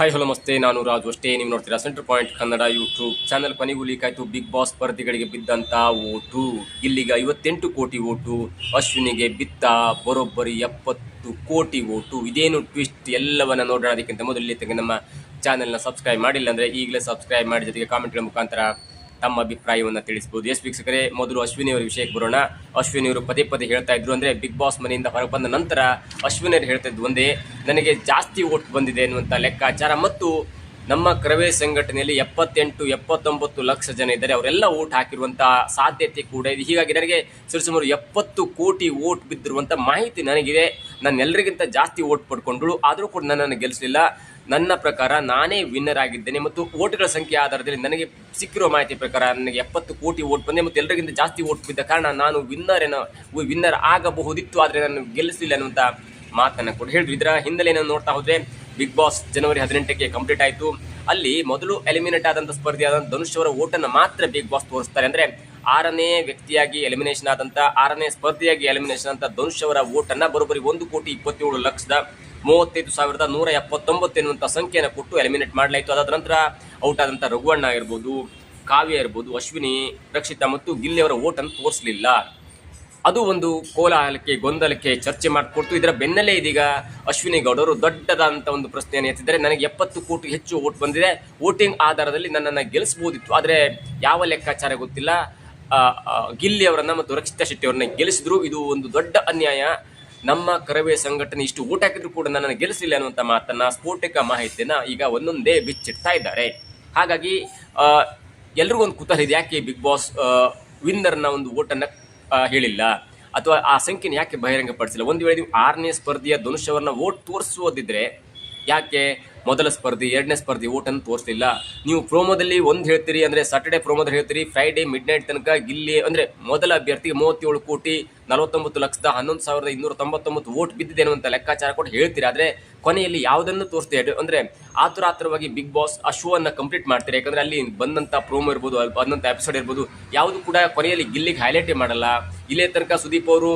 Hi hello ನಮಸ್ತೆ. ನಾನು ರಾಜು ಅಷ್ಟೇ. ನೀವು ನೋಡ್ತೀರಾ centre point Kannada YouTube channel ಕೊನೆಗೂ ಲೀಕ್ ಆಯಿತು. ಬಿಗ್ ಬಾಸ್ ಸ್ಪರ್ಧಿಗಳಿಗೆ ಬಿದ್ದಂಥ ಓಟು. ಇಲ್ಲಿಗ ಐವತ್ತೆಂಟು ಕೋಟಿ ಓಟು. ಅಶ್ವಿನಿಗೆ ಬಿತ್ತ ಬರೋಬ್ಬರಿ ಎಪ್ಪತ್ತು ಕೋಟಿ ಓಟು. ಇದೇನು ಟ್ವಿಸ್ಟ್ ಎಲ್ಲವನ್ನ ನೋಡೋಣ. ಅದಕ್ಕಿಂತ ಮೊದಲು ತನಕ ನಮ್ಮ ಚಾನೆಲ್ನ ಸಬ್ಸ್ಕ್ರೈಬ್ ಮಾಡಿಲ್ಲ ಅಂದರೆ ಈಗಲೇ ಸಬ್ಸ್ಕ್ರೈಬ್ ಮಾಡಿ. ಜೊತೆಗೆ ಕಾಮೆಂಟ್ಗಳ ಮುಖಾಂತರ ತಮ್ಮ ಅಭಿಪ್ರಾಯವನ್ನು ತಿಳಿಸಬಹುದು ಎಸ್ ವೀಕ್ಷಕರೇ, ಮೊದಲು ಅಶ್ವಿನಿ ಅವರ ವಿಷಯಕ್ಕೆ ಬರೋಣ. ಅಶ್ವಿನಿ ಅವರು ಪದೇ ಪದೇ ಹೇಳ್ತಾ ಇದ್ರು ಅಂದ್ರೆ ಬಿಗ್ ಬಾಸ್ ಮನೆಯಿಂದ ಹೊರಗೆ ಬಂದ ನಂತರ ಅಶ್ವಿನಿ ಅವರು ಹೇಳ್ತಾ ಇದ್ದು ಒಂದೇ, ನನಗೆ ಜಾಸ್ತಿ ಓಟ್ ಬಂದಿದೆ ಅನ್ನುವಂಥ ಲೆಕ್ಕಾಚಾರ ಮತ್ತು ನಮ್ಮ ಕ್ರವೇ ಸಂಘಟನೆಯಲ್ಲಿ ಎಪ್ಪತ್ತೆಂಟು, ಎಪ್ಪತ್ತೊಂಬತ್ತು ಲಕ್ಷ ಜನ ಇದ್ದಾರೆ. ಅವರೆಲ್ಲ ಓಟ್ ಹಾಕಿರುವಂಥ ಸಾಧ್ಯತೆ ಕೂಡ ಇದೆ. ಹೀಗಾಗಿ ನನಗೆ ಸರಿಸುಮಾರು ಎಪ್ಪತ್ತು ಕೋಟಿ ಓಟ್ ಬಿದ್ದಿರುವಂಥ ಮಾಹಿತಿ ನನಗಿದೆ. ನಾನು ಎಲ್ಲರಿಗಿಂತ ಜಾಸ್ತಿ ಓಟ್ ಪಡ್ಕೊಂಡಳು ಆದರೂ ಕೂಡ ನನ್ನನ್ನು ಗೆಲ್ಲಿಸಲಿಲ್ಲ ನನ್ನ ಪ್ರಕಾರ ನಾನೇ ವಿನ್ನರ್ ಆಗಿದ್ದೇನೆ ಮತ್ತು ಓಟ್ಗಳ ಸಂಖ್ಯೆ ಆಧಾರದಲ್ಲಿ ನನಗೆ ಸಿಕ್ಕಿರುವ ಮಾಹಿತಿ ಪ್ರಕಾರ ನನಗೆ ಎಪ್ಪತ್ತು ಕೋಟಿ ಓಟ್ ಬಂದೆ ಮತ್ತು ಎಲ್ಲರಿಗಿಂತ ಜಾಸ್ತಿ ಓಟ್ ಬಿದ್ದ ಕಾರಣ ನಾನು ವಿನ್ನರ್ ಏನೋ ವಿನ್ನರ್ ಆಗಬಹುದಿತ್ತು ಆದರೆ ನಾನು ಗೆಲ್ಲಿಸಲಿಲ್ಲ ಅನ್ನುವಂಥ ಮಾತನ್ನು ಕೂಡ ಹೇಳಿದ್ರು. ಇದರ ಹಿನ್ನೆಲೆಯನ್ನು ನೋಡ್ತಾ ಹೋದ್ರೆ ಬಿಗ್ ಬಾಸ್ ಜನವರಿ ಹದಿನೆಂಟಕ್ಕೆ ಕಂಪ್ಲೀಟ್ ಆಯಿತು. ಅಲ್ಲಿ ಮೊದಲು ಎಲಿಮಿನೇಟ್ ಆದಂಥ ಸ್ಪರ್ಧೆಯಾದಂಥ ಧನುಷ್ ಅವರ ಓಟನ್ನು ಮಾತ್ರ ಬಿಗ್ ಬಾಸ್ ತೋರಿಸ್ತಾರೆ. ಅಂದರೆ ಆರನೇ ವ್ಯಕ್ತಿಯಾಗಿ ಎಲಿಮಿನೇಷನ್ ಆದಂಥ ಆರನೇ ಸ್ಪರ್ಧೆಯಾಗಿ ಎಲಿಮಿನೇಷನ್ ಅಂತ ಧನುಷ್ ಅವರ ಓಟನ್ನು ಬರೋಬ್ಬರಿ ಒಂದು ಕೋಟಿ ಇಪ್ಪತ್ತೇಳು ಲಕ್ಷದ ಮೂವತ್ತೈದು ಸಾವಿರದ ನೂರ ಎಪ್ಪತ್ತೊಂಬತ್ತು ಎನ್ನುವಂಥ ಸಂಖ್ಯೆಯನ್ನು ಕೊಟ್ಟು ಎಲಿಮಿನೇಟ್ ಮಾಡಲಾಯಿತು. ಅದಾದ ನಂತರ ಔಟ್ ಆದಂಥ ರಘುವಣ್ಣ ಇರ್ಬೋದು ಕಾವ್ಯ ಇರ್ಬೋದು ಅಶ್ವಿನಿ, ರಕ್ಷಿತಾ ಮತ್ತು ಗಿಲ್ಲಿ ಅವರ ಓಟನ್ನು ತೋರಿಸಲಿಲ್ಲ. ಅದು ಒಂದು ಕೋಲಾಹಲಕ್ಕೆ, ಗೊಂದಲಕ್ಕೆ ಚರ್ಚೆ ಮಾಡಿಕೊಡ್ತು. ಇದರ ಬೆನ್ನಲ್ಲೇ ಇದೀಗ ಅಶ್ವಿನಿ ಗೌಡರು ದೊಡ್ಡದಾದಂಥ ಒಂದು ಪ್ರಶ್ನೆಯನ್ನು ಎತ್ತಿದ್ದಾರೆ. ನನಗೆ ಎಪ್ಪತ್ತು ಕೋಟಿ ಹೆಚ್ಚು ಓಟ್ ಬಂದಿದೆ. ವೋಟಿಂಗ್ ಆಧಾರದಲ್ಲಿ ನನ್ನನ್ನು ಗೆಲ್ಲಿಸ್ಬೋದಿತ್ತು ಆದರೆ ಯಾವ ಲೆಕ್ಕಾಚಾರ ಗೊತ್ತಿಲ್ಲ. ಗಿಲ್ಲಿ ಅವರನ್ನು ಮತ್ತು ರಕ್ಷಿತಾ ಶೆಟ್ಟಿಯವರನ್ನ ಗೆಲ್ಲಿಸಿದ್ರು ಇದು ಒಂದು ದೊಡ್ಡ ಅನ್ಯಾಯ. ನಮ್ಮ ಕರವೇ ಸಂಘಟನೆ ಇಷ್ಟು ಊಟ ಹಾಕಿದ್ರು ಕೂಡ ನನ್ನನ್ನು ಗೆಲ್ಲಿಸಲಿಲ್ಲ ಅನ್ನುವಂಥ ಮಾತನ್ನ ಸ್ಫೋಟಕ ಮಾಹಿತಿಯನ್ನ ಈಗ ಒಂದೊಂದೇ ಬಿಚ್ಚಿಡ್ತಾ ಇದ್ದಾರೆ. ಹಾಗಾಗಿ ಎಲ್ರಿಗೂ ಒಂದು ಕುತೂಹಲ ಇದೆ. ಯಾಕೆ ಬಿಗ್ ಬಾಸ್ ವಿನ್ನರ್ನ ಒಂದು ಓಟನ್ನು ಹೇಳಿಲ್ಲ? ಅಥವಾ ಆ ಸಂಖ್ಯೆನ ಯಾಕೆ ಬಹಿರಂಗಪಡಿಸಿಲ್ಲ? ಒಂದು ವೇಳೆ ನೀವು ಆರನೇ ಸ್ಪರ್ಧೆಯ ಧನುಷ್ ಅವರನ್ನ ಓಟ್ ತೋರಿಸೋದಿದ್ರೆ ಯಾಕೆ ಮೊದಲ ಸ್ಪರ್ಧಿ, ಎರಡನೇ ಸ್ಪರ್ಧೆ ಓಟನ್ನು ತೋರಿಸಲಿಲ್ಲ. ನೀವು ಪ್ರೋಮೋದಲ್ಲಿ ಒಂದು ಹೇಳ್ತೀರಿ ಅಂದರೆ ಸಾಟರ್ಡೆ ಪ್ರೋಮೋದಲ್ಲಿ ಹೇಳ್ತೀರಿ ಫ್ರೈಡೇ ಮಿಡ್ ನೈಟ್ ತನಕ ಗಿಲ್ಲಿ ಅಂದರೆ ಮೊದಲ ಅಭ್ಯರ್ಥಿಗೆ ಮೂವತ್ತೇಳು ಕೋಟಿ ನಲವತ್ತೊಂಬತ್ತು ಲಕ್ಷದ ಹನ್ನೊಂದು ಸಾವಿರದ ಇನ್ನೂರ ತೊಂಬತ್ತೊಂಬತ್ತು ಓಟ್ ಬಿದ್ದಿದೆ ಅನ್ನುವಂಥ ಲೆಕ್ಕಾಚಾರ ಕೊಟ್ಟು ಹೇಳ್ತೀರಿ. ಆದರೆ ಕೊನೆಯಲ್ಲಿ ಯಾವುದನ್ನು ತೋರಿಸ್ತೀರಿ? ಅಂದರೆ ಆತುರ ಆತುರವಾಗಿ ಬಿಗ್ ಬಾಸ್ ಆ ಶೋ ಅನ್ನ ಕಂಪ್ಲೀಟ್ ಮಾಡ್ತೀರಿ. ಯಾಕಂದರೆ ಅಲ್ಲಿ ಬಂದಂಥ ಪ್ರೋಮೋ ಇರ್ಬೋದು ಬಂದಂಥ ಎಪಿಸೋಡ್ ಇರ್ಬೋದು, ಯಾವುದು ಕೂಡ ಕೊನೆಯಲ್ಲಿ ಗಿಲ್ಲಿಗೆ ಹೈಲೈಟೇ ಮಾಡಲ್ಲ. ಇಲ್ಲೇ ತನಕ ಸುದೀಪ್ ಅವರು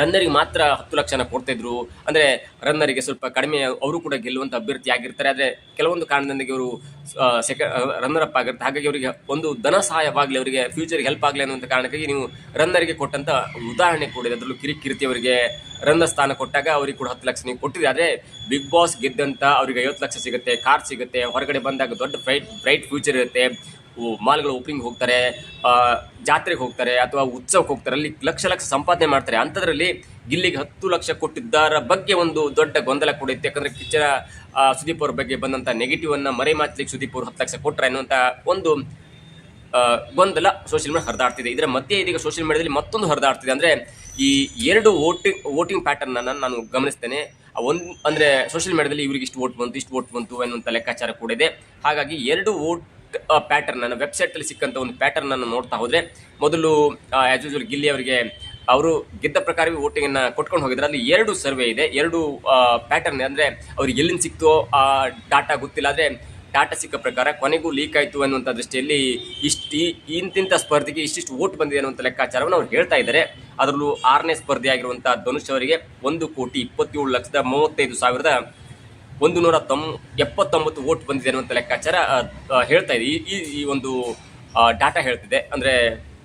ರನ್ನರಿಗೆ ಮಾತ್ರ ಹತ್ತು ಲಕ್ಷನ ಕೊಡ್ತಿದ್ರು ಅಂದರೆ ರನ್ನರಿಗೆ ಸ್ವಲ್ಪ ಕಡಿಮೆ ಅವರು ಕೂಡ ಗೆಲ್ಲುವಂಥ ಅಭ್ಯರ್ಥಿ ಆಗಿರ್ತಾರೆ. ಆದರೆ ಕೆಲವೊಂದು ಕಾರಣದೊಂದಿಗೆ ಅವರು ಸೆಕೆ ರನ್ನರ್ ಅಪ್ ಆಗಿರ್ತಾರೆ. ಹಾಗಾಗಿ ಅವರಿಗೆ ಒಂದು ಧನ ಸಹಾಯವಾಗಲಿ, ಅವರಿಗೆ ಫ್ಯೂಚರ್ಗೆ ಹೆಲ್ಪ್ ಆಗಲಿ ಅನ್ನುವಂಥ ಕಾರಣಕ್ಕಾಗಿ ನೀವು ರನ್ನರಿಗೆ ಕೊಟ್ಟಂಥ ಉದಾಹರಣೆ ಕೂಡ ಅದರಲ್ಲೂ ಕಿರಿಕಿರಿತಿ ಅವರಿಗೆ ರನ್ನ ಸ್ಥಾನ ಕೊಟ್ಟಾಗ ಅವರಿಗೆ ಕೂಡ ಹತ್ತು ಲಕ್ಷ ನೀವು ಕೊಟ್ಟಿದೆ ಆದರೆ ಬಿಗ್ ಬಾಸ್ ಗೆದ್ದಂಥ ಅವರಿಗೆ ಐವತ್ತು ಲಕ್ಷ ಸಿಗುತ್ತೆ ಕಾರ್ ಸಿಗುತ್ತೆ, ಹೊರಗಡೆ ಬಂದಾಗ ದೊಡ್ಡ ಬ್ರೈಟ್ ಬ್ರೈಟ್ ಫ್ಯೂಚರ್ ಇರುತ್ತೆ. ಮಾಲ್ಗಳು ಓಪನಿಂಗ್ ಹೋಗ್ತಾರೆ ಜಾತ್ರೆಗೆ ಹೋಗ್ತಾರೆ ಅಥವಾ ಉತ್ಸವಕ್ಕೆ ಹೋಗ್ತಾರೆ, ಅಲ್ಲಿ ಲಕ್ಷ ಲಕ್ಷ ಸಂಪಾದನೆ ಮಾಡ್ತಾರೆ. ಅಂಥದ್ರಲ್ಲಿ ಗಿಲ್ಲಿಗೆ ಹತ್ತು ಲಕ್ಷ ಕೊಟ್ಟಿದ್ದರ ಬಗ್ಗೆ ಒಂದು ದೊಡ್ಡ ಗೊಂದಲ ಕೂಡ ಯಾಕಂದ್ರೆ ಕಿಚ್ಚರ ಸುದೀಪ್ ಅವ್ರ ಬಗ್ಗೆ ಬಂದಂಥ ನೆಗೆಟಿವ್ ಅನ್ನ ಮರೆಮಾಚಲಿಕ್ಕೆ ಸುದೀಪ್ ಅವರು ಹತ್ತು ಲಕ್ಷ ಕೊಟ್ಟರೆ ಅನ್ನುವಂಥ ಒಂದು ಗೊಂದಲ ಸೋಷಿಯಲ್ ಮೀಡಿಯಾ ಹರಿದಾಡ್ತಿದೆ. ಇದರ ಮಧ್ಯೆ ಇದೀಗ ಸೋಷಿಯಲ್ ಮೀಡಿಯಾದಲ್ಲಿ ಮತ್ತೊಂದು ಹರಿದಾಡ್ತಿದೆ. ಅಂದ್ರೆ ಈ ಎರಡು ವೋಟಿಂಗ್ ವೋಟಿಂಗ್ ಪ್ಯಾಟರ್ನ್ ಅನ್ನ ನಾನು ಗಮನಿಸ್ತೇನೆ. ಒಂದು, ಅಂದ್ರೆ ಸೋಷಿಯಲ್ ಮೀಡಿಯಾದಲ್ಲಿ ಇವರಿಗೆ ಇಷ್ಟು ವೋಟ್ ಬಂತು, ಇಷ್ಟು ವೋಟ್ ಬಂತು ಅನ್ನುವಂಥ ಲೆಕ್ಕಾಚಾರ ಕೂಡ ಇದೆ. ಹಾಗಾಗಿ ಎರಡು ವೋಟ್ ಪ್ಯಾಟರ್ನ್ ಅನ್ನು ವೆಬ್ಸೈಟ್ ಅಲ್ಲಿ ಸಿಕ್ಕಂತ ಒಂದು ಪ್ಯಾಟರ್ನ್ ಅನ್ನು ನೋಡ್ತಾ ಹೋದ್ರೆ, ಮೊದಲು ಆಸ್ ಯೂಶುವಲ್ ಗಿಲ್ಲಿ ಅವರಿಗೆ ಅವರು ಗೆದ್ದ ಪ್ರಕಾರವೇ ವೋಟಿಂಗ್ ಅನ್ನ ಕೊಟ್ಕೊಂಡು ಹೋಗಿದ್ರೆ. ಅಲ್ಲಿ ಎರಡು ಸರ್ವೆ ಇದೆ. ಎರಡು ಪ್ಯಾಟರ್ನ್ ಅಂದ್ರೆ ಅವ್ರಿಗೆ ಎಲ್ಲಿಂದ ಸಿಕ್ತೋ ಆ ಡಾಟಾ ಗೊತ್ತಿಲ್ಲ. ಆದರೆ ಡಾಟಾ ಸಿಕ್ಕ ಪ್ರಕಾರ ಕೊನೆಗೂ ಲೀಕ್ ಆಯಿತು ಅನ್ನುವಂಥ ದೃಷ್ಟಿಯಲ್ಲಿ ಇಷ್ಟು ಇಂತಿಂಥ ಸ್ಪರ್ಧೆಗೆ ಇಷ್ಟಿಷ್ಟು ಓಟ್ ಬಂದಿದೆ ಅನ್ನುವಂಥ ಲೆಕ್ಕಾಚಾರವನ್ನು ಅವ್ರು ಹೇಳ್ತಾ ಇದ್ದಾರೆ. ಅದರಲ್ಲೂ ಆರನೇ ಸ್ಪರ್ಧೆ ಆಗಿರುವಂಥ ಧನುಷ್ ಅವರಿಗೆ ಒಂದು ಕೋಟಿ ಇಪ್ಪತ್ತೇಳು ಲಕ್ಷದ ಮೂವತ್ತೈದು ಸಾವಿರದ ಒಂದು ನೂರ ತೊಂಬ ಎಪ್ಪತ್ತೊಂಬತ್ತು ಓಟ್ ಬಂದಿದೆ ಅನ್ನುವಂತ ಲೆಕ್ಕಾಚಾರ ಹೇಳ್ತಾ ಇದೆ ಈ- ಈ ಒಂದು ಡಾಟಾ ಹೇಳ್ತಿದೆ. ಅಂದರೆ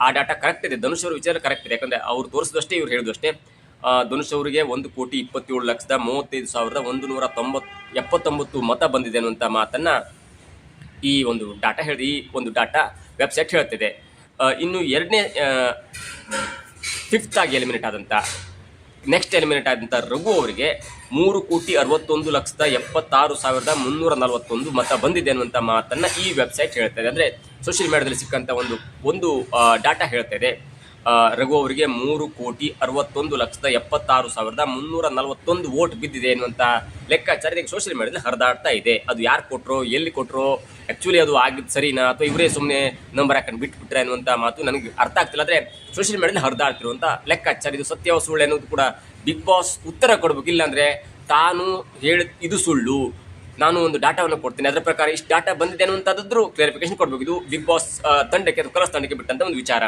ಆ ಡಾಟಾ ಕರೆಕ್ಟ್ ಇದೆ. ಧನುಷ್ ಅವರ ವಿಚಾರ ಕರೆಕ್ಟ್ ಇದೆ. ಯಾಕಂದರೆ ಅವ್ರು ತೋರಿಸಿದಷ್ಟೇ ಇವ್ರು ಹೇಳಿದಷ್ಟೇ ಧನುಷ್ ಅವರಿಗೆ ಒಂದು ಕೋಟಿ ಇಪ್ಪತ್ತೇಳು ಲಕ್ಷದ ಮೂವತ್ತೈದು ಸಾವಿರದ ಒಂದು ನೂರ ತೊಂಬತ್ ಎಪ್ಪತ್ತೊಂಬತ್ತು ಮತ ಬಂದಿದೆ ಅನ್ನುವಂಥ ಮಾತನ್ನು ಈ ಒಂದು ಡಾಟಾ ಹೇಳಿದೆ ಈ ಒಂದು ಡಾಟಾ ವೆಬ್ಸೈಟ್ ಹೇಳ್ತಿದೆ. ಇನ್ನು ಎರಡನೇ ಫಿಫ್ತ್ ಆಗಿ ಎಲಿಮಿನೇಟ್ ಆದಂಥ ನೆಕ್ಸ್ಟ್ ಎಲಿಮಿನೇಟ್ ಆದಂಥ ರಘು ಅವರಿಗೆ ಮೂರು ಕೋಟಿ ಅರವತ್ತೊಂದು ಲಕ್ಷದ ಎಪ್ಪತ್ತಾರು ಸಾವಿರದ ಮುನ್ನೂರ ನಲವತ್ತೊಂದು ಮತ ಬಂದಿದೆ ಅನ್ನುವಂಥ ಮಾತನ್ನು ಈ ವೆಬ್ಸೈಟ್ ಹೇಳ್ತಾ ಇದೆ. ಅಂದರೆ ಸೋಷಿಯಲ್ ಮೀಡಿಯಾದಲ್ಲಿ ಸಿಕ್ಕಂಥ ಒಂದು ಒಂದು ಡಾಟಾ ಹೇಳ್ತಾ ಇದೆ. ರಘು ಅವರಿಗೆ ಮೂರು ಕೋಟಿ ಅರವತ್ತೊಂದು ಲಕ್ಷದ ಎಪ್ಪತ್ತಾರು ಸಾವಿರದ ಮುನ್ನೂರ ನಲವತ್ತೊಂದು ವೋಟ್ ಬಿದ್ದಿದೆ ಎನ್ನುವಂಥ ಲೆಕ್ಕಾಚಾರ ಸೋಷಿಯಲ್ ಮೀಡಿಯಾದಲ್ಲಿ ಹರಿದಾಡ್ತಾ ಇದೆ. ಅದು ಯಾರು ಕೊಟ್ಟರು ಎಲ್ಲಿ ಕೊಟ್ಟರು ಆ್ಯಕ್ಚುಲಿ ಅದು ಆಗಿದ್ದು ಸರಿನಾ ಅಥವಾ ಇವರೇ ಸುಮ್ಮನೆ ನಂಬರ್ ಹಾಕೊಂಡು ಬಿಟ್ಬಿಟ್ರೆ ಅನ್ನುವಂಥ ಮಾತು ನನಗೆ ಅರ್ಥ ಆಗ್ತಿಲ್ಲ. ಆದರೆ ಸೋಷಿಯಲ್ ಮೀಡಿಯಾದಲ್ಲಿ ಹರಿದಾಡ್ತಿರುವಂಥ ಲೆಕ್ಕಾಚಾರ, ಇದು ಸತ್ಯವ ಸುಳ್ಳು ಅನ್ನೋದು ಕೂಡ ಬಿಗ್ ಬಾಸ್ ಉತ್ತರ ಕೊಡಬೇಕು. ಇಲ್ಲಾಂದರೆ ತಾನು ಹೇಳಿ, ಇದು ಸುಳ್ಳು. ನಾನು ಒಂದು ಡಾಟಾವನ್ನು ಕೊಡ್ತೀನಿ. ಅದರ ಪ್ರಕಾರ ಇಷ್ಟು ಡಾಟಾ ಬಂದಿದೆ ಅನ್ನುವಂಥದ್ದು ಕ್ಲಾರಿಫಿಕೇಶನ್ ಕೊಡಬೇಕು. ಇದು ಬಿಗ್ ಬಾಸ್ ತಂಡಕ್ಕೆ ಅಥವಾ ಕಲಸ್ ತಂಡಕ್ಕೆ ಬಿಟ್ಟಂತ ಒಂದು ವಿಚಾರ.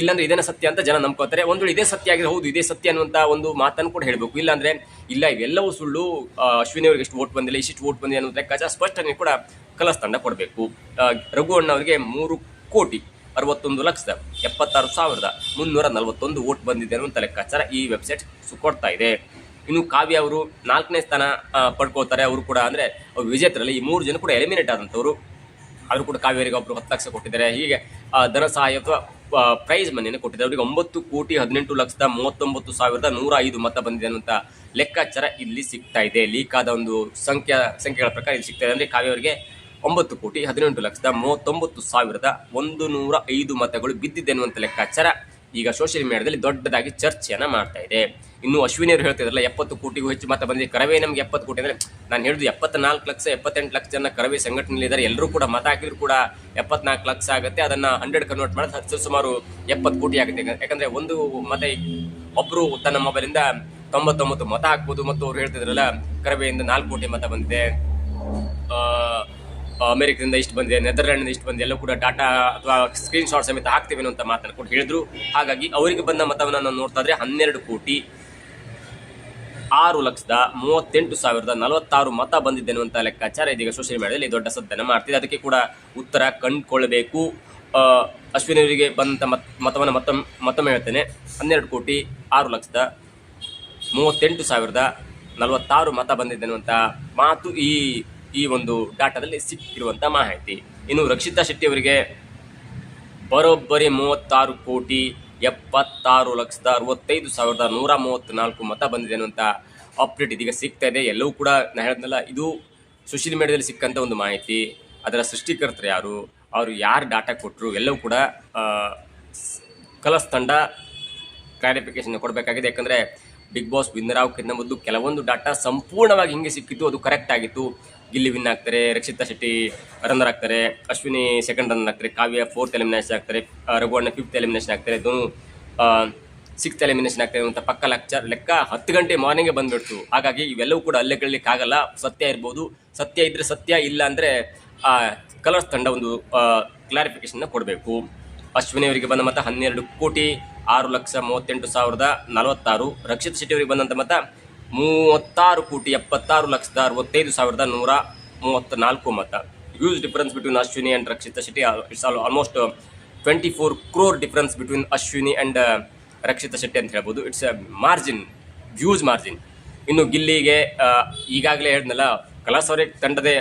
ಇಲ್ಲಾಂದ್ರೆ ಇದೇನ ಸತ್ಯ ಅಂತ ಜನ ನಂಬ್ಕೋತಾರೆ ಒಂದು ಇದೇ ಸತ್ಯ ಆಗಿದೆ ಹೌದು, ಇದೇ ಸತ್ಯ ಅನ್ನುವಂತ ಒಂದು ಮಾತನ್ನು ಕೂಡ ಹೇಳಬೇಕು. ಇಲ್ಲಾಂದ್ರೆ, ಇಲ್ಲ, ಇವೆಲ್ಲವೂ ಸುಳ್ಳು. ಅಶ್ವಿನಿ ಅವರಿಗೆ ಎಷ್ಟು ವೋಟ್ ಬಂದಿಲ್ಲ ಇಷ್ಟು ವೋಟ್ ಬಂದಿದೆ ಅನ್ನೋ ಲೆಕ್ಕಾಚಾರ ಸ್ಪಷ್ಟನೆ ಕೂಡ ಕಲಸ್ ತಂಡ ಕೊಡಬೇಕು. ರಘು ಅವರಿಗೆ ಮೂರು ಕೋಟಿ ಅರವತ್ತೊಂದು ಲಕ್ಷದ ಎಪ್ಪತ್ತಾರು ಸಾವಿರದ ಮುನ್ನೂರ ನಲವತ್ತೊಂದು ವೋಟ್ ಬಂದಿದೆ ಅನ್ನುವಂಥ ಲೆಕ್ಕಾಚಾರ ಈ ವೆಬ್ಸೈಟ್ ಕೊಡ್ತಾ ಇದೆ. ಇನ್ನು ಕಾವ್ಯ ಅವರು ನಾಲ್ಕನೇ ಸ್ಥಾನ ಪಡ್ಕೊಳ್ತಾರೆ ಅವರು ಕೂಡ. ಅಂದ್ರೆ ವಿಜೇತರಲ್ಲಿ ಈ ಮೂರು ಜನ ಕೂಡ ಎಲಿಮಿನೇಟ್ ಆದಂಥವ್ರು. ಅವರು ಕೂಡ ಕಾವ್ಯರಿಗೆ ಒಬ್ಬರು ಹತ್ತು ಲಕ್ಷ ಕೊಟ್ಟಿದ್ದಾರೆ. ಹೀಗೆ ಧನ ಸಹಾಯ ಅಥವಾ ಪ್ರೈಸ್ ಮನೆಯನ್ನು ಕೊಟ್ಟಿದೆ. ಅವರಿಗೆ ಒಂಬತ್ತು ಕೋಟಿ ಹದಿನೆಂಟು ಲಕ್ಷದ ಮೂವತ್ತೊಂಬತ್ತು ಸಾವಿರದ ನೂರ ಐದು ಮತ ಬಂದಿದೆ ಅನ್ನುವಂಥ ಲೆಕ್ಕಾಚಾರ ಇಲ್ಲಿ ಸಿಗ್ತಾ ಇದೆ. ಲೀಕ್ ಆದ ಒಂದು ಸಂಖ್ಯಾ, ಸಂಖ್ಯೆಗಳ ಪ್ರಕಾರ ಇಲ್ಲಿ ಸಿಗ್ತಾ ಇದೆ. ಅಂದರೆ ಕಾವ್ಯ ಅವರಿಗೆ ಒಂಬತ್ತು ಕೋಟಿ ಹದಿನೆಂಟು ಲಕ್ಷದ ಮೂವತ್ತೊಂಬತ್ತು ಸಾವಿರದ ಒಂದು ನೂರ ಐದು ಮತಗಳು ಬಿದ್ದಿದೆ ಅನ್ನುವಂಥ ಲೆಕ್ಕಾಚಾರ. ಈಗ ಸೋಷಿಯಲ್ ಮೀಡಿಯಾದಲ್ಲಿ ದೊಡ್ಡದಾಗಿ ಚರ್ಚೆಯನ್ನು ಮಾಡ್ತಾ ಇದೆ. ಇನ್ನು ಅಶ್ವಿನಿ ಅವರು ಹೇಳ್ತಿದ್ರಲ್ಲ, ಎಪ್ಪತ್ತು ಕೋಟಿಗೂ ಹೆಚ್ಚು ಮತ ಬಂದಿದೆ. ಕರವೇ ನಮಗೆ ಎಪ್ಪತ್ತು ಕೋಟಿ ಅಂದರೆ, ನಾನು ಹೇಳಿದ್ದು ಎಪ್ಪತ್ನಾಲ್ಕು ಲಕ್ಷ, ಎಪ್ಪತ್ತೆಂಟು ಲಕ್ಷ ಜನ ಕರವೇ ಸಂಘಟನೆಯಲ್ಲಿ ಇದ್ದಾರೆ. ಎಲ್ಲರೂ ಕೂಡ ಮತ ಹಾಕಿದ್ರು ಕೂಡ ಎಪ್ಪತ್ನಾಲ್ಕು ಲಕ್ಷ ಆಗುತ್ತೆ. ಅದನ್ನು ಹಂಡ್ರೆಡ್ ಕನ್ವರ್ಟ್ ಮಾಡಿದ್ರೆ ಹತ್ತು ಸುಮಾರು ಎಪ್ಪತ್ತು ಕೋಟಿ ಆಗುತ್ತೆ. ಯಾಕಂದರೆ ಒಂದು ಮತ ಒಬ್ಬರು ತನ್ನ ಮೊಬೈಲಿಂದ ತೊಂಬತ್ತೊಂಬತ್ತು ಮತ ಹಾಕ್ಬೋದು. ಮತ್ತು ಅವ್ರು ಹೇಳ್ತಿದ್ರಲ್ಲ, ಕರವೆಯಿಂದ ನಾಲ್ಕು ಕೋಟಿ ಮತ ಬಂದಿದೆ. ಅಮೆರಿಕದಿಂದ ಇಷ್ಟು ಬಂದಿದೆ ನೆದರ್ಲ್ಯಾಂಡ್ ಇಷ್ಟು ಬಂದಿದೆ ಎಲ್ಲ ಕೂಡ ಡಾಟಾ ಅಥವಾ ಸ್ಕ್ರೀನ್ ಶಾಟ್ ಸಮೇತ ಹಾಕ್ತೇವೆ ಅಂತ ಮಾತನ್ನು ಕೂಡ ಹೇಳಿದ್ರು. ಹಾಗಾಗಿ ಅವರಿಗೆ ಬಂದ ಮತವನ್ನು ನಾವು ನೋಡ್ತಾ ಇದ್ರೆ ಹನ್ನೆರಡು ಕೋಟಿ ಆರು ಲಕ್ಷದ ಮೂವತ್ತೆಂಟು ಸಾವಿರದ ನಲವತ್ತಾರು ಮತ ಬಂದಿದೆ ಅನ್ನುವಂಥ ಲೆಕ್ಕಾಚಾರ ಇದೀಗ ಸೋಷಿಯಲ್ ಮೀಡಿಯಾದಲ್ಲಿ ದೊಡ್ಡ ಸದ್ದನ್ನು ಮಾಡ್ತಿದೆ. ಅದಕ್ಕೆ ಕೂಡ ಉತ್ತರ ಕಂಡುಕೊಳ್ಳಬೇಕು. ಅಶ್ವಿನಿ ಅವರಿಗೆ ಬಂದಂಥ ಮತ, ಮತವನ್ನು ಮತ ಮತ್ತೊಮ್ಮೆ ಹೇಳ್ತೇನೆ. ಹನ್ನೆರಡು ಕೋಟಿ ಆರು ಲಕ್ಷದ ಮೂವತ್ತೆಂಟು ಸಾವಿರದ ನಲವತ್ತಾರು ಮತ ಬಂದಿದೆ ಅನ್ನುವಂಥ ಮಾತು ಈ ಈ ಒಂದು ಡಾಟಾದಲ್ಲಿ ಸಿಕ್ಕಿರುವಂಥ ಮಾಹಿತಿ. ಇನ್ನು ರಕ್ಷಿತಾ ಶೆಟ್ಟಿ ಅವರಿಗೆ ಬರೋಬ್ಬರಿ ಮೂವತ್ತಾರು ಕೋಟಿ ಎಪ್ಪತ್ತಾರು ಲಕ್ಷದ ಅರವತ್ತೈದು ಸಾವಿರದ ನೂರ ಮೂವತ್ತ್ನಾಲ್ಕು ಮತ ಬಂದಿದೆ ಅನ್ನುವಂಥ ಅಪ್ಡೇಟ್ ಇದೀಗ ಸಿಗ್ತಾ ಇದೆ. ಎಲ್ಲವೂ ಕೂಡ ನಾನು ಹೇಳಿದ್ನಲ್ಲ, ಇದು ಸೋಷಿಯಲ್ ಮೀಡಿಯಾದಲ್ಲಿ ಸಿಕ್ಕಂಥ ಒಂದು ಮಾಹಿತಿ. ಅದರ ಸೃಷ್ಟಿಕರ್ತರು ಯಾರು, ಅವರು ಯಾರು ಡಾಟಾ ಕೊಟ್ಟರು ಎಲ್ಲವೂ ಕೂಡ ಕಲಸ್ ತಂಡ ಕ್ಲಾರಿಫಿಕೇಶನ್ ಕೊಡಬೇಕಾಗಿದೆ. ಯಾಕಂದರೆ ಬಿಗ್ ಬಾಸ್ ವಿನ್ನರ್ ಆಗೋಕ್ಕಿಂತ ಮೊದಲು ಕೆಲವೊಂದು ಡಾಟಾ ಸಂಪೂರ್ಣವಾಗಿ ಹಿಂಗೆ ಸಿಕ್ಕಿತ್ತು, ಅದು ಕರೆಕ್ಟ್ ಆಗಿತ್ತು. ಗಿಲ್ಲಿ ವಿನ್ ಆಗ್ತಾರೆ, ರಕ್ಷಿತಾ ಶೆಟ್ಟಿ ರನ್ನರ್ ಆಗ್ತಾರೆ, ಅಶ್ವಿನಿ ಸೆಕೆಂಡ್ ರನ್ನರ್ ಆಗ್ತಾರೆ, ಕಾವ್ಯ ಫೋರ್ತ್ ಎಲಿಮಿನೇಷನ್ ಆಗ್ತಾರೆ ರಘುವಣ್ಣ ಫಿಫ್ತ್ ಎಲಿಮಿನೇಷನ್ ಆಗ್ತಾರೆ, ಧನು ಸಿಕ್ಸ್ತ್ ಎಲಿಮಿನೇಷನ್ ಆಗ್ತಾರೆ ಅಂತ ಪಕ್ಕ ಲೆಕ್ಕ ಲೆಕ್ಕ ಹತ್ತು ಗಂಟೆ ಮಾರ್ನಿಂಗೇ ಬಂದ್ಬಿಡ್ತು. ಹಾಗಾಗಿ ಇವೆಲ್ಲವೂ ಕೂಡ ಅಲ್ಲೇ ಆಗಲ್ಲ. ಸತ್ಯ ಇರ್ಬೋದು. ಸತ್ಯ ಇದ್ರೆ ಸತ್ಯ, ಇಲ್ಲ ಅಂದರೆ ಕಲರ್ಸ್ ತಂಡ ಒಂದು ಕ್ಲಾರಿಫಿಕೇಶನ್ ಕೊಡಬೇಕು. ಅಶ್ವಿನಿ ಅವರಿಗೆ ಬಂದ ಮತ ಹನ್ನೆರಡು ಕೋಟಿ ಆರು ಲಕ್ಷ ಮೂವತ್ತೆಂಟು ಸಾವಿರದ ನಲವತ್ತಾರು. ರಕ್ಷಿತ್ ಶೆಟ್ಟಿ ಅವರಿಗೆ ಬಂದಂಥ ಮತ ಮೂವತ್ತಾರು ಕೋಟಿ ಎಪ್ಪತ್ತಾರು ಲಕ್ಷದ ಅರವತ್ತೈದು ಸಾವಿರದ ನೂರ ಮೂವತ್ತ ನಾಲ್ಕು ಮತ. Huge difference between Ashwini and Rakshitha Shetty it's all almost twenty four crore difference between Ashwini and Rakshitha Shetty ಅಂತ ಹೇಳ್ಬೋದು. It's a margin huge margin ಇನ್ನು ಗಿಲ್ಲಿಗೆ ಈಗಾಗಲೇ ಹೇಳಿದ್ನಲ್ಲ ಕಲಾಸ್ ಅವರೇ ತಂಡದೇ,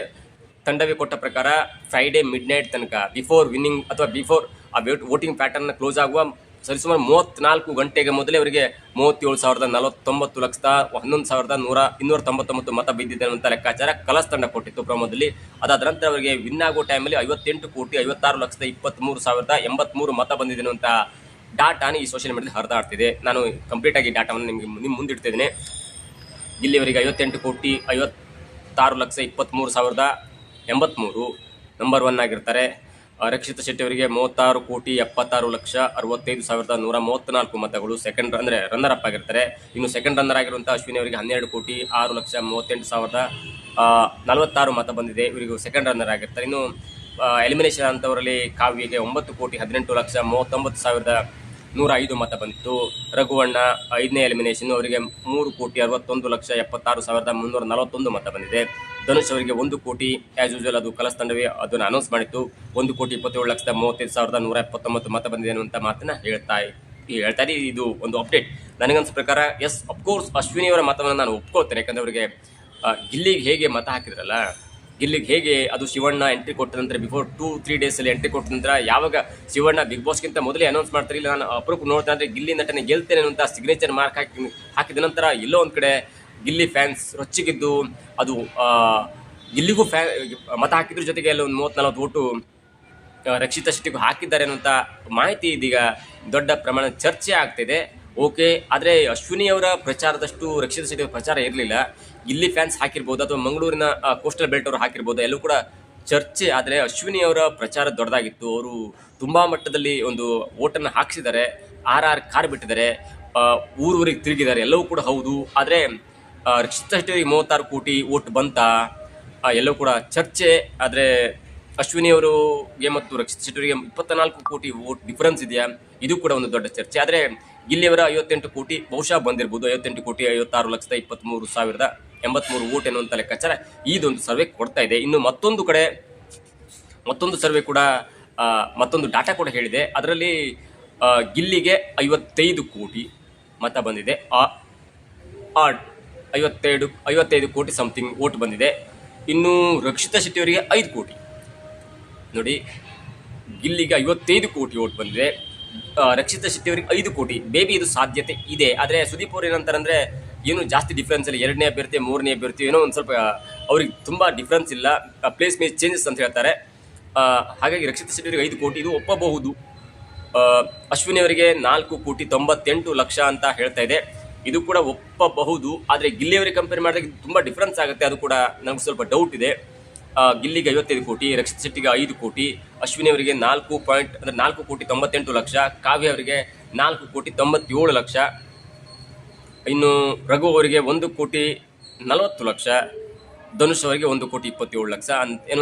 ತಂಡವೇ ಕೊಟ್ಟ ಪ್ರಕಾರ ಫ್ರೈಡೇ ಮಿಡ್ ನೈಟ್ ತನಕ ಬಿಫೋರ್ ವಿನ್ನಿಂಗ್ ಅಥವಾ ಬಿಫೋರ್ ಆ ವೋಟಿಂಗ್ ಪ್ಯಾಟರ್ನ್ ಕ್ಲೋಸ್ ಆಗುವ ಸರಿಸುಮಾರು ಮೂವತ್ತ್ನಾಲ್ಕು ಗಂಟೆಗೆ ಮೊದಲೇ ಅವರಿಗೆ ಮೂವತ್ತೇಳು ಸಾವಿರದ ನಲವತ್ತೊಂಬತ್ತು ಲಕ್ಷದ ಹನ್ನೊಂದು ಸಾವಿರದ ನೂರ ಇನ್ನೂರ ತೊಂಬತ್ತೊಂಬತ್ತು ಮತ ಬಿದ್ದಿದೆ ಅಂತ ಲೆಕ್ಕಾಚಾರ ಕಲಸ್ ತಂಡ ಕೊಟ್ಟಿತ್ತು ಪ್ರಮೋದಲ್ಲಿ. ಅದಾದ ನಂತರ ಅವರಿಗೆ ವಿನ್ ಆಗೋ ಟೈಮಲ್ಲಿ ಐವತ್ತೆಂಟು ಕೋಟಿ ಐವತ್ತಾರು ಲಕ್ಷದ ಇಪ್ಪತ್ತ್ಮೂರು ಸಾವಿರದ ಎಂಬತ್ತ್ಮೂರು ಮತ ಬಂದಿದೆ ಅನ್ನುವಂಥ ಡಾಟಾನ ಈ ಸೋಷಿಯಲ್ ಮೀಡಿಯಾದಲ್ಲಿ ಹರಿದಾಡ್ತಿದೆ. ನಾನು ಕಂಪ್ಲೀಟ್ ಆಗಿ ಡಾಟಾವನ್ನು ನಿಮಗೆ ನಿಮ್ಮ ಮುಂದಿಡ್ತಿದ್ದೇನೆ ಇಲ್ಲಿವರೆಗೆ ಐವತ್ತೆಂಟು ಕೋಟಿ ಐವತ್ತಾರು ಲಕ್ಷ ಇಪ್ಪತ್ತ್ಮೂರು ಸಾವಿರದ ಎಂಬತ್ತ್ಮೂರು ನಂಬರ್ ಒನ್ ಆಗಿರ್ತಾರೆ. ರಕ್ಷಿತಾ ಶೆಟ್ಟಿ ಅವರಿಗೆ ಮೂವತ್ತಾರು ಕೋಟಿ ಎಪ್ಪತ್ತಾರು ಲಕ್ಷ ಅರವತ್ತೈದು ಸಾವಿರದ ನೂರ ಮೂವತ್ತ್ನಾಲ್ಕು ಮತಗಳು ಸೆಕೆಂಡ್ ಅಂದರೆ ರನ್ನರ್ ಅಪ್ ಆಗಿರ್ತಾರೆ. ಇನ್ನು ಸೆಕೆಂಡ್ ರನ್ನರ್ ಆಗಿರುವಂಥ ಅಶ್ವಿನಿ ಅವರಿಗೆ ಹನ್ನೆರಡು ಕೋಟಿ ಆರು ಲಕ್ಷ ಮೂವತ್ತೆಂಟು ಸಾವಿರದ ನಲವತ್ತಾರು ಮತ ಬಂದಿದೆ. ಇವರಿಗೂ ಸೆಕೆಂಡ್ ರನ್ನರ್ ಆಗಿರ್ತಾರೆ. ಇನ್ನು ಎಲಿಮಿನೇಷನ್ ಅಂತವರಲ್ಲಿ ಕಾವ್ಯಗೆ ಒಂಬತ್ತು ಕೋಟಿ ಹದಿನೆಂಟು ಲಕ್ಷ ಮೂವತ್ತೊಂಬತ್ತು ಸಾವಿರದ ನೂರ ಐದು ಮತ ಬಂದಿತ್ತು. ರಘುವಣ್ಣ ಐದನೇ ಎಲಿಮಿನೇಷನ್ ಅವರಿಗೆ ಮೂರು ಕೋಟಿ ಅರವತ್ತೊಂದು ಲಕ್ಷ ಎಪ್ಪತ್ತಾರು ಸಾವಿರದ ಮುನ್ನೂರ ನಲವತ್ತೊಂದು ಮತ ಬಂದಿದೆ. ಧನುಷ್ ಅವರಿಗೆ ಒಂದು ಕೋಟಿ ಆ್ಯಸ್ ಯೂಶುವಲ್ ಅದು ಕಲಸ್ ತಂಡವೇ ಅದನ್ನು ಅನೌನ್ಸ್ ಮಾಡಿತ್ತು. ಒಂದು ಕೋಟಿ ಇಪ್ಪತ್ತೇಳು ಲಕ್ಷದ ಮೂವತ್ತೈದು ಸಾವಿರದ ನೂರ ಎಪ್ಪತ್ತೊಂಬತ್ತು ಮತ ಬಂದಿದೆ ಅನ್ನುವಂಥ ಮಾತನ್ನ ಹೇಳ್ತಾ ಹೇಳ್ತಾ ಇದ್ದೀವಿ. ಇದು ಒಂದು ಅಪ್ಡೇಟ್ ನನಗನ್ಸ ಪ್ರಕಾರ ಎಸ್ ಅಫ್ಕೋರ್ಸ್ ಅಶ್ವಿನಿ ಅವರ ಮತವನ್ನು ನಾನು ಒಪ್ಕೊಳ್ತೇನೆ. ಯಾಕಂದ್ರೆ ಅವರಿಗೆ ಗಿಲ್ಲಿಗೆ ಹೇಗೆ ಮತ ಹಾಕಿದ್ರಲ್ಲ, ಗಿಲ್ಲಿಗೆ ಹೇಗೆ ಅದು ಶಿವಣ್ಣ ಎಂಟ್ರಿ ಕೊಟ್ಟ ನಂತರ ಬಿಫೋರ್ ಟೂ ತ್ರೀ ಡೇಸಲ್ಲಿ ಎಂಟ್ರಿ ಕೊಟ್ಟ ನಂತರ ಯಾವಾಗ ಶಿವಣ್ಣ ಬಿಗ್ ಬಾಸ್ಗಿಂತ ಮೊದಲೇ ಅನೌನ್ಸ್ ಮಾಡ್ತಾರೆ ಇಲ್ಲ ನಾನು ಅಪರೂಪ ನೋಡ್ತಾ ಅಂದರೆ ಗಿಲ್ಲಿ ನಟನೆ ಗೆಲ್ತೇನೆ ಅಂತ ಸಿಗ್ನೇಚರ್ ಮಾರ್ಕ್ ಹಾಕಿ, ಹಾಕಿದ ನಂತರ ಎಲ್ಲೋ ಒಂದು ಕಡೆ ಗಿಲ್ಲಿ ಫ್ಯಾನ್ಸ್ ರೊಚ್ಚಿಗಿದ್ದು ಅದು ಗಿಲ್ಲಿಗೂ ಫ್ಯಾ, ಮತ ಹಾಕಿದ್ರ ಜೊತೆಗೆ ಅಲ್ಲಿ ಒಂದು ಮೂವತ್ತು ನಲವತ್ತು ಓಟು ರಕ್ಷಿತ ಶೆಟ್ಟಿಗೂ ಹಾಕಿದ್ದಾರೆ ಅನ್ನುವಂಥ ಮಾಹಿತಿ ಇದೀಗ ದೊಡ್ಡ ಪ್ರಮಾಣದ ಚರ್ಚೆ ಆಗ್ತಿದೆ. ಓಕೆ, ಆದರೆ ಅಶ್ವಿನಿ ಅವರ ಪ್ರಚಾರದಷ್ಟು ರಕ್ಷಿತ ಶೆಟ್ಟಿ ಪ್ರಚಾರ ಇರಲಿಲ್ಲ. ಗಿಲ್ಲಿ ಫ್ಯಾನ್ಸ್ ಹಾಕಿರ್ಬೋದು ಅಥವಾ ಮಂಗಳೂರಿನ ಕೋಸ್ಟಲ್ ಬೆಲ್ಟ್ ಅವರು ಹಾಕಿರ್ಬೋದು, ಎಲ್ಲೂ ಕೂಡ ಚರ್ಚೆ ಆದರೆ ಅಶ್ವಿನಿ ಅವರ ಪ್ರಚಾರ ದೊಡ್ಡದಾಗಿತ್ತು. ಅವರು ತುಂಬ ಮಟ್ಟದಲ್ಲಿ ಒಂದು ಓಟನ್ನು ಹಾಕಿಸಿದ್ದಾರೆ, ಆರ್ ಆರ್ ಕಾರ್ ಬಿಟ್ಟಿದ್ದಾರೆ ಊರೂರಿಗೆ ತಿರುಗಿದ್ದಾರೆ, ಎಲ್ಲವೂ ಕೂಡ ಹೌದು. ಆದರೆ ರಕ್ಷಿತಾ ಶೆಟ್ಟಿಯವರಿಗೆ ಮೂವತ್ತಾರು ಕೋಟಿ ಓಟ್ ಬಂತ ಎಲ್ಲೋ ಕೂಡ ಚರ್ಚೆ, ಆದರೆ ಅಶ್ವಿನಿ ಅವರಿಗೆ ಮತ್ತು ರಕ್ಷಿತ್ ಶೆಟ್ಟಿಯವರಿಗೆ ಇಪ್ಪತ್ತ ನಾಲ್ಕು ಕೋಟಿ ವೋಟ್ ಡಿಫರೆನ್ಸ್ ಇದೆಯಾ? ಇದು ಕೂಡ ಒಂದು ದೊಡ್ಡ ಚರ್ಚೆ. ಆದರೆ ಗಿಲ್ಲಿಯವರ ಐವತ್ತೆಂಟು ಕೋಟಿ ಬಹುಶಃ ಬಂದಿರ್ಬೋದು. ಐವತ್ತೆಂಟು ಕೋಟಿ ಐವತ್ತಾರು ಲಕ್ಷದ ಇಪ್ಪತ್ತ್ಮೂರು ಸಾವಿರದ ಎಂಬತ್ಮೂರು ವೋಟ್ ಎನ್ನುವಂಥ ಲೆಕ್ಕಾಚಾರ ಇದೊಂದು ಸರ್ವೆ ಕೊಡ್ತಾ ಇದೆ. ಇನ್ನು ಮತ್ತೊಂದು ಕಡೆ, ಮತ್ತೊಂದು ಸರ್ವೆ ಕೂಡ ಮತ್ತೊಂದು ಡಾಟಾ ಕೂಡ ಹೇಳಿದೆ. ಅದರಲ್ಲಿ ಗಿಲ್ಲಿಗೆ ಐವತ್ತೈದು ಕೋಟಿ ಮತ ಬಂದಿದೆ. ಆ ಆ ಐವತ್ತೈದು ಕೋಟಿ ಸಮಥಿಂಗ್ ಓಟ್ ಬಂದಿದೆ. ಇನ್ನು ರಕ್ಷಿತಾ ಶೆಟ್ಟಿಯವರಿಗೆ ಐದು ಕೋಟಿ. ನೋಡಿ, ಗಿಲ್ಲಿಗೆ ಐವತ್ತೈದು ಕೋಟಿ ಓಟ್ ಬಂದಿದೆ. ರಕ್ಷಿತಾ ಶೆಟ್ಟಿಯವರಿಗೆ ಐದು ಕೋಟಿ. ಬೇಬಿ ಇದು ಸಾಧ್ಯತೆ ಇದೆ. ಆದರೆ ಸುದೀಪ್ ಅವ್ರು ಏನಂತಾರೆ ಅಂದರೆ, ಏನು ಜಾಸ್ತಿ ಡಿಫ್ರೆನ್ಸ್ ಇಲ್ಲ ಎರಡನೇ ಅಭ್ಯರ್ಥಿ, ಮೂರನೇ ಅಭ್ಯರ್ಥಿ ಏನೋ ಒಂದು ಸ್ವಲ್ಪ, ಅವ್ರಿಗೆ ತುಂಬ ಡಿಫ್ರೆನ್ಸ್ ಇಲ್ಲ. ಪ್ಲೇಸ್ ಮೇಸ್ ಚೇಂಜಸ್ ಅಂತ ಹೇಳ್ತಾರೆ. ಹಾಗಾಗಿ ರಕ್ಷಿತಾ ಶೆಟ್ಟಿಯವರಿಗೆ ಐದು ಕೋಟಿ. ಇದು ಒಪ್ಪಬಹುದು. ಅಶ್ವಿನಿ ಅವರಿಗೆ ನಾಲ್ಕು ಕೋಟಿ ತೊಂಬತ್ತೆಂಟು ಲಕ್ಷ ಅಂತ ಹೇಳ್ತಾ ಇದೆ. ಇದು ಕೂಡ ಒಪ್ಪಬಹುದು, ಆದರೆ ಗಿಲ್ಲಿಯವರಿಗೆ ಕಂಪೇರ್ ಮಾಡಿದಾಗ ತುಂಬ ಡಿಫ್ರೆನ್ಸ್ ಆಗುತ್ತೆ, ಅದು ಕೂಡ ನನಗೆ ಸ್ವಲ್ಪ ಡೌಟ್ ಇದೆ. ಗಿಲ್ಲಿಗೆ ಐವತ್ತೈದು ಕೋಟಿ, ರಕ್ಷಿತ್ ಶೆಟ್ಟಿಗೆ ಐದು ಕೋಟಿ, ಅಶ್ವಿನಿ ಅವರಿಗೆ ನಾಲ್ಕು ಪಾಯಿಂಟ್ ಅಂದರೆ ನಾಲ್ಕು ಕೋಟಿ ತೊಂಬತ್ತೆಂಟು ಲಕ್ಷ, ಕಾವ್ಯ ಅವರಿಗೆ ನಾಲ್ಕು ಕೋಟಿ ತೊಂಬತ್ತೇಳು ಲಕ್ಷ, ಇನ್ನು ರಘು ಅವರಿಗೆ ಒಂದು ಕೋಟಿ ನಲವತ್ತು ಲಕ್ಷ, ಧನುಷ್ ಅವರಿಗೆ ಒಂದು ಕೋಟಿ ಇಪ್ಪತ್ತೇಳು ಲಕ್ಷ,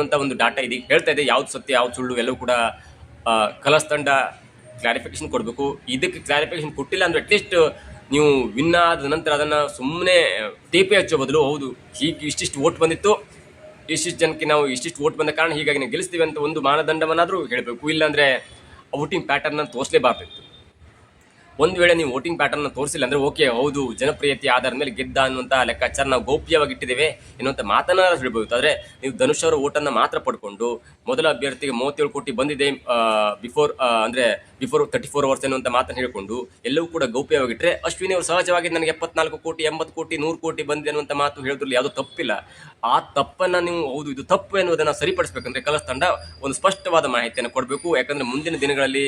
ಅಂತ ಒಂದು ಡಾಟಾ ಇದೆ ಹೇಳ್ತಾ ಇದೆ, ಯಾವ್ದು ಸತ್ಯ, ಯಾವ್ದು ಸುಳ್ಳು, ಎಲ್ಲವೂ ಕೂಡ ಕಲಸ್ ತಂಡ ಕ್ಲಾರಿಫಿಕೇಶನ್ ಕೊಡಬೇಕು. ಇದಕ್ಕೆ ಕ್ಲಾರಿಫಿಕೇಶನ್ ಕೊಟ್ಟಿಲ್ಲ ಅಂದರೆ ಅಟ್ಲೀಸ್ಟ್ ನೀವು ವಿನ್ ಆದ ನಂತರ ಅದನ್ನು ಸುಮ್ಮನೆ ಟೇಪೆ ಹಚ್ಚೋ ಬದಲು, ಹೌದು ಹೀಗೆ ಇಷ್ಟಿಷ್ಟು ಓಟ್ ಬಂದಿತ್ತು, ಇಷ್ಟಿಷ್ಟು ಜನಕ್ಕೆ ನಾವು ಇಷ್ಟಿಷ್ಟು ಓಟ್ ಬಂದ ಕಾರಣ ಹೀಗಾಗಿ ನಾವು ಗೆಲ್ಲಿಸ್ತೀವಿ ಅಂತ ಒಂದು ಮಾನದಂಡವನ್ನಾದರೂ ಹೇಳಬೇಕು. ಇಲ್ಲಾಂದರೆ ವೋಟಿಂಗ್ ಪ್ಯಾಟರ್ನ ತೋರಿಸಲೇಬಾರ್ದಿತ್ತು ಒಂದು ವೇಳೆ ನೀವು ವೋಟಿಂಗ್ ಪ್ಯಾಟರ್ನ ತೋರಿಸಿಲ್ಲ ಅಂದರೆ ಓಕೆ ಹೌದು, ಜನಪ್ರಿಯತೆ ಆಧಾರದ ಮೇಲೆ ಗೆದ್ದ ಅನ್ನುವಂಥ ಲೆಕ್ಕಾಚಾರ ನಾವು ಗೌಪ್ಯವಾಗಿ ಇಟ್ಟಿದ್ದೇವೆ ಎನ್ನುವಂಥ ಮಾತನ್ನ ಹೇಳ್ಬೋದು. ಆದರೆ ನೀವು ಧನುಷ್ ಅವರ ಓಟನ್ನು ಮಾತ್ರ ಪಡ್ಕೊಂಡು ಮೊದಲ ಅಭ್ಯರ್ಥಿಗೆ ಮೂವತ್ತೇಳು ಕೋಟಿ ಬಂದಿದೆ ಬಿಫೋರ್ ಅಂದರೆ ಬಿಫೋರ್ ತರ್ಟಿ ಫೋರ್ ಅವರ್ಸ್ ಎನ್ನುವಂಥ ಮಾತನ್ನು ಹೇಳಿಕೊಂಡು ಎಲ್ಲವೂ ಕೂಡ ಗೌಪ್ಯವಾಗಿಟ್ಟರೆ ಅಶ್ವಿನಿ ಅವರು ಸಹಜವಾಗಿ ನನಗೆ ಎಪ್ಪತ್ನಾಲ್ಕು ಕೋಟಿ, ಎಂಬತ್ತು ಕೋಟಿ, ನೂರು ಕೋಟಿ ಬಂದಿದೆ ಅನ್ನುವಂಥ ಮಾತು ಹೇಳಿದ್ರಲ್ಲಿ ಯಾವುದೂ ತಪ್ಪಿಲ್ಲ. ಆ ತಪ್ಪನ್ನು ನೀವು ಹೌದು, ಇದು ತಪ್ಪು ಎನ್ನುವುದನ್ನು ಸರಿಪಡಿಸಬೇಕಂದ್ರೆ ಕಲಸ್ ತಂಡ ಒಂದು ಸ್ಪಷ್ಟವಾದ ಮಾಹಿತಿಯನ್ನು ಕೊಡಬೇಕು. ಯಾಕಂದರೆ ಮುಂದಿನ ದಿನಗಳಲ್ಲಿ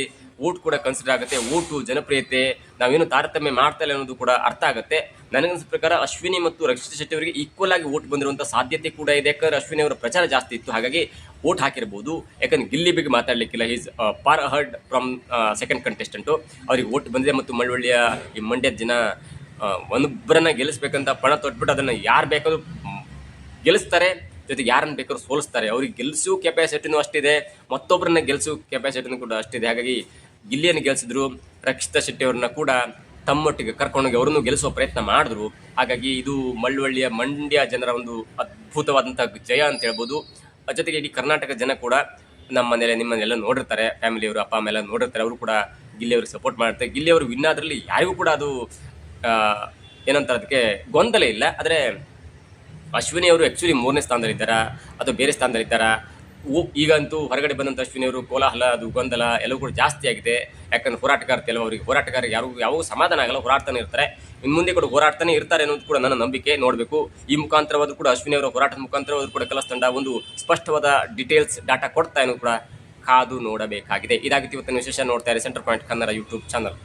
ಓಟ್ ಕೂಡ ಕನ್ಸಿಡರ್ ಆಗುತ್ತೆ. ಓಟು ಜನಪ್ರಿಯತೆ, ನಾವೇನು ತಾರತಮ್ಯ ಮಾಡ್ತಾ ಇಲ್ಲ ಅನ್ನೋದು ಕೂಡ ಅರ್ಥ ಆಗುತ್ತೆ. ನನಗನ್ಸಿದ ಪ್ರಕಾರ ಅಶ್ವಿನಿ ಮತ್ತು ರಕ್ಷಿತ್ ಶೆಟ್ಟಿ ಅವರಿಗೆ ಈಕ್ವಲ್ ಆಗಿ ಓಟ್ ಬಂದಿರುವಂಥ ಸಾಧ್ಯತೆ ಕೂಡ ಇದೆ. ಯಾಕಂದ್ರೆ ಅಶ್ವಿನಿ ಅವರ ಪ್ರಚಾರ ಜಾಸ್ತಿ ಇತ್ತು. ಹಾಗಾಗಿ ಓಟ್ ಹಾಕಿರ್ಬೋದು. ಯಾಕಂದ್ರೆ ಗಿಲ್ಲಿ ಬಗ್ಗೆ ಮಾತಾಡಲಿಕ್ಕಿಲ್ಲ is far heard from second contestant ಅವ್ರಿಗೆ ಓಟ್ ಬಂದಿದೆ ಮತ್ತು ಮಳವಳ್ಳಿಯ ಈ ಮಂಡ್ಯದ ಜನ ಆ, ಒಂದೊಬ್ಬರನ್ನ ಗೆಲ್ಲಿಸ್ಬೇಕಂತ ಪಣ ತೊಟ್ಬಿಟ್ಟು ಅದನ್ನು ಯಾರು ಬೇಕಾದ್ರೂ ಗೆಲ್ಲಿಸ್ತಾರೆ. ಜೊತೆಗೆ ಯಾರನ್ನು ಬೇಕಾದ್ರೂ ಸೋಲಿಸ್ತಾರೆ. ಅವ್ರಿಗೆ ಗೆಲ್ಲಿಸೋ ಕೆಪಾಸಿಟಿನೂ ಅಷ್ಟಿದೆ. ಮತ್ತೊಬ್ಬರನ್ನ ಗೆಲ್ಲಿಸೋ ಕೆಪಾಸಿಟಿನೂ ಕೂಡ ಅಷ್ಟಿದೆ. ಹಾಗಾಗಿ ಗಿಲ್ಲಿಯನ್ನು ಗೆಲ್ಲಿಸಿದ್ರು ರಕ್ಷಿತಾ ಶೆಟ್ಟಿ ಅವ್ರನ್ನ ಕೂಡ ತಮ್ಮೊಟ್ಟಿಗೆ ಕರ್ಕೊಂಡೋಗಿ ಅವರನ್ನು ಗೆಲ್ಲಿಸುವ ಪ್ರಯತ್ನ ಮಾಡಿದ್ರು. ಹಾಗಾಗಿ ಇದು ಮಳ್ಳವಳ್ಳಿಯ ಮಂಡ್ಯ ಜನರ ಒಂದು ಅದ್ಭುತವಾದಂಥ ಜಯ ಅಂತ ಹೇಳ್ಬೋದು. ಜೊತೆಗೆ ಇಡೀ ಕರ್ನಾಟಕ ಜನ ಕೂಡ ನಮ್ಮ ಮನೇಲಿ ನಿಮ್ಮನ್ನೆಲ್ಲ ನೋಡಿರ್ತಾರೆ. ಫ್ಯಾಮಿಲಿಯವರು ಅಪ್ಪ, ಅಮ್ಮ ಎಲ್ಲ ನೋಡಿರ್ತಾರೆ. ಅವರು ಕೂಡ ಗಿಲ್ಲಿಯವ್ರಿಗೆ ಸಪೋರ್ಟ್ ಮಾಡ್ತಾರೆ ಗಿಲ್ಲಿಯವರು ವಿನ್ ಆದ್ರಲ್ಲಿ ಯಾರಿಗೂ ಕೂಡ ಅದು ಏನಂತಾರೆ ಅದಕ್ಕೆ ಗೊಂದಲ ಇಲ್ಲ. ಆದರೆ ಅಶ್ವಿನಿ ಅವರು ಆ್ಯಕ್ಚುಲಿ ಮೂರನೇ ಸ್ಥಾನದಲ್ಲಿದ್ದಾರಾ? ಅಥವಾ ಬೇರೆ ಸ್ಥಾನದಲ್ಲಿದ್ದಾರಾ? ಈಗಂತೂ ಹೊರಗಡೆ ಬಂದಂತ ಅಶ್ವಿನಿಯವರು ಕೋಲಾಹಲ, ಅದು ಗೊಂದಲ ಎಲ್ಲವೂ ಕೂಡ ಜಾಸ್ತಿ ಆಗಿದೆ. ಯಾಕಂದ್ರೆ ಹೋರಾಟಗಾರ ಅವರಿಗೆ? ಹೋರಾಟಗಾರ ಯಾರಿಗೂ ಯಾವಾಗ ಸಮಾಧಾನ ಆಗಲ್ಲ, ಹೋರಾಡ್ತಾನೆ ಇರ್ತಾರೆ. ಇನ್ನು ಮುಂದೆ ಕೂಡ ಹೋರಾಡ್ತಾನೆ ಇರ್ತಾರೆ ಅನ್ನೋದು ಕೂಡ ನನ್ನ ನಂಬಿಕೆ, ನೋಡಬೇಕು. ಈ ಮುಖಾಂತರವಾದರೂ ಕೂಡ ಅಶ್ವಿನಿಯವರ ಹೋರಾಟದ ಮುಖಾಂತರವಾದರೂ ಕೂಡ ಕೆಲಸ ತಂಡ ಒಂದು ಸ್ಪಷ್ಟವಾದ ಡೀಟೇಲ್ಸ್ ಡಾಟಾ ಕೊಡ್ತಾ ಅನ್ನೋದು ಕೂಡ ಕಾದು ನೋಡಬೇಕಾಗಿದೆ. ಇದಾಗಿತ್ತು ಇವತ್ತಿನ ವಿಶೇಷ ನೋಡ್ತಾ ಇರಿ centre point Kannada YouTube channel